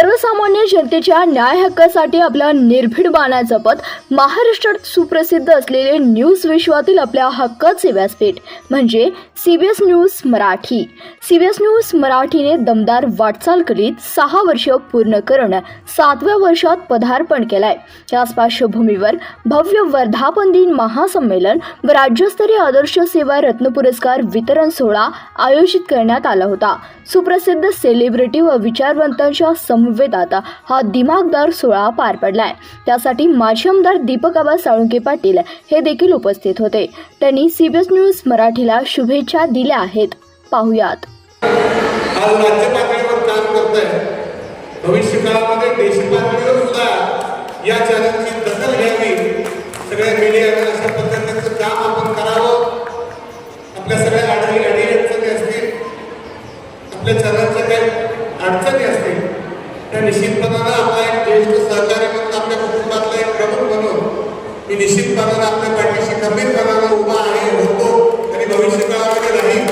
सर्वसामान्य जनतेच्या न्याय हक्कासाठी आपला निर्भीड बाणा जपत महाराष्ट्रात सुप्रसिद्ध असलेले न्यूज विश्वातील आपल्या हक्काचे व्यासपीठ म्हणजे CBS news Marathi. CBS news मराठीने दमदार वाटचाल करीत सहा वर्ष पूर्ण करून सातव्या वर्षात पदार्पण केलंय. याच पार्श्वभूमीवर भव्य वर्धापन दिन महासंमेलन व राज्यस्तरीय आदर्श सेवा रत्न पुरस्कार वितरण सोहळा आयोजित करण्यात आला होता. सुप्रसिद्ध सेलिब्रिटी व विचारवंतांच्या समवेतात हा दिमागदार सोहळा पार पडला आहे त्यासाठी माजी आमदार दीपक आबा साळुंके पाटील हे देखील उपस्थित होते. त्यांनी सीबीएस न्यूज मराठीला शुभेच्छा दिल्या आहेत. पाहुयात. आज राज्य पातळीवर काम करत आहे भविष्य काळामध्ये देश पातळीवर सुद्धा या चॅनलची दखल घ्यावी. सगळ्या मीडियाने अशा पद्धतीचं काम आपण करावं. आपल्या सगळ्या आढळी अडी अडचणी असतील. आपल्या चॅनलच्या काही अडचणी असतील. त्या निश्चितपणानं आपला एक ज्येष्ठ सहकारी म्हणून आपल्या कुटुंबातला एक प्रमुख म्हणून मी निश्चितपणानं आपल्या पाठीशी गंभीरपणानं उभा आहे होतो आणि भविष्य काळामध्ये राहील.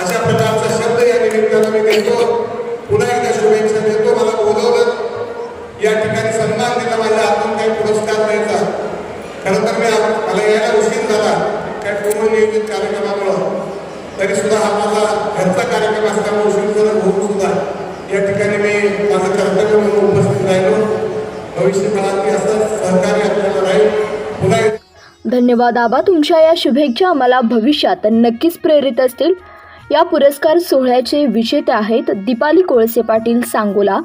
अशा प्रकारचा शब्द या निमित्तानं मी देतो. पुन्हा एकदा शुभेच्छा देतो. मला बोलवलं. या ठिकाणी सन्मान दिला माझ्या हातून काही पुरस्कार द्यायचा. खरं तर मी मला यायला उशीर झाला काय पूर्ण नियोजित कार्यक्रमामुळं. तरी सुद्धा हा माझा घरचा कार्यक्रम असल्यामुळे उशीर झाला होऊन सुद्धा. या ठिकाणी धन्यवाद आबा तुमच्या या शुभेच्छा आम्हाला भविष्यात नक्कीच प्रेरित असतील. या पुरस्कार सोहळ्याचे विजेते आहेत दीपाली कोळसे पाटील सांगोला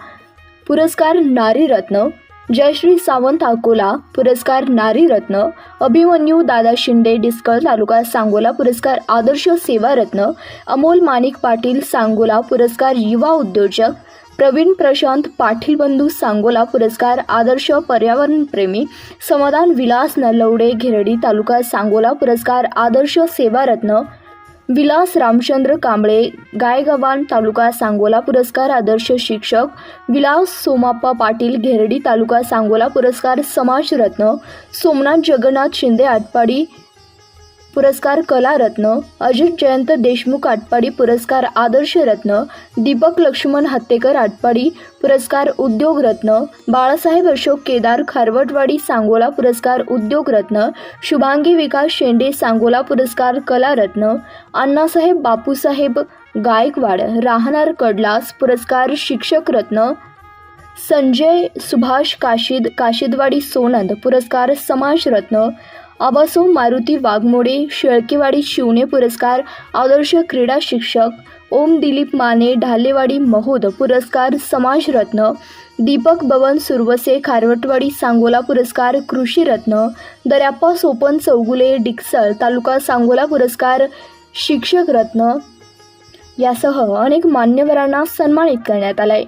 पुरस्कार नारीरत्न जयश्री सावंत अकोला पुरस्कार नारीरत्न अभिमन्यू दादा शिंदे डिस्कळ तालुका सांगोला पुरस्कार आदर्श सेवारत्न अमोल माणिक पाटील सांगोला पुरस्कार युवा उद्योजक प्रवीण प्रशांत पाटील बंधू सांगोला पुरस्कार आदर्श पर्यावरण प्रेमी समाधान विलास नलवडे घेरडी तालुका सांगोला पुरस्कार आदर्श सेवारत्न विलास रामचंद्र कांबळे गायगव्हाण तालुका सांगोला पुरस्कार आदर्श शिक्षक विलास सोमाप्पा पाटील घेरडी तालुका सांगोला पुरस्कार समाजरत्न सोमनाथ जगन्नाथ शिंदे आटपाडी पुरस्कार कलारत्न अजित जयंत देशमुख आटपाडी पुरस्कार आदर्श रत्न दीपक लक्ष्मण हत्तेकर आटपाडी पुरस्कार उद्योग रत्न बाळासाहेब अशोक केदार खारवटवाडी सांगोला पुरस्कार उद्योग रत्न शुभांगी विकास शेंडे सांगोला पुरस्कार कलारत्न अण्णासाहेब बापूसाहेब गायकवाड राहणार कडलास पुरस्कार शिक्षक रत्न संजय सुभाष काशीद काशीदवाडी सोनंद पुरस्कार समाजरत्न आबासो मारुती वाघमोडे शेळकेवाडी शिवणे पुरस्कार आदर्श क्रीडा शिक्षक ओम दिलीप माने ढालेवाडी महोद पुरस्कार समाजरत्न दीपक बवन सुरवसे खारवटवाडी सांगोला पुरस्कार कृषीरत्न दर्याप्पा सोपन चौगुले डिक्सळ तालुका सांगोला पुरस्कार शिक्षक रत्न यासह अनेक मान्यवरांना सन्मानित करण्यात आलाय.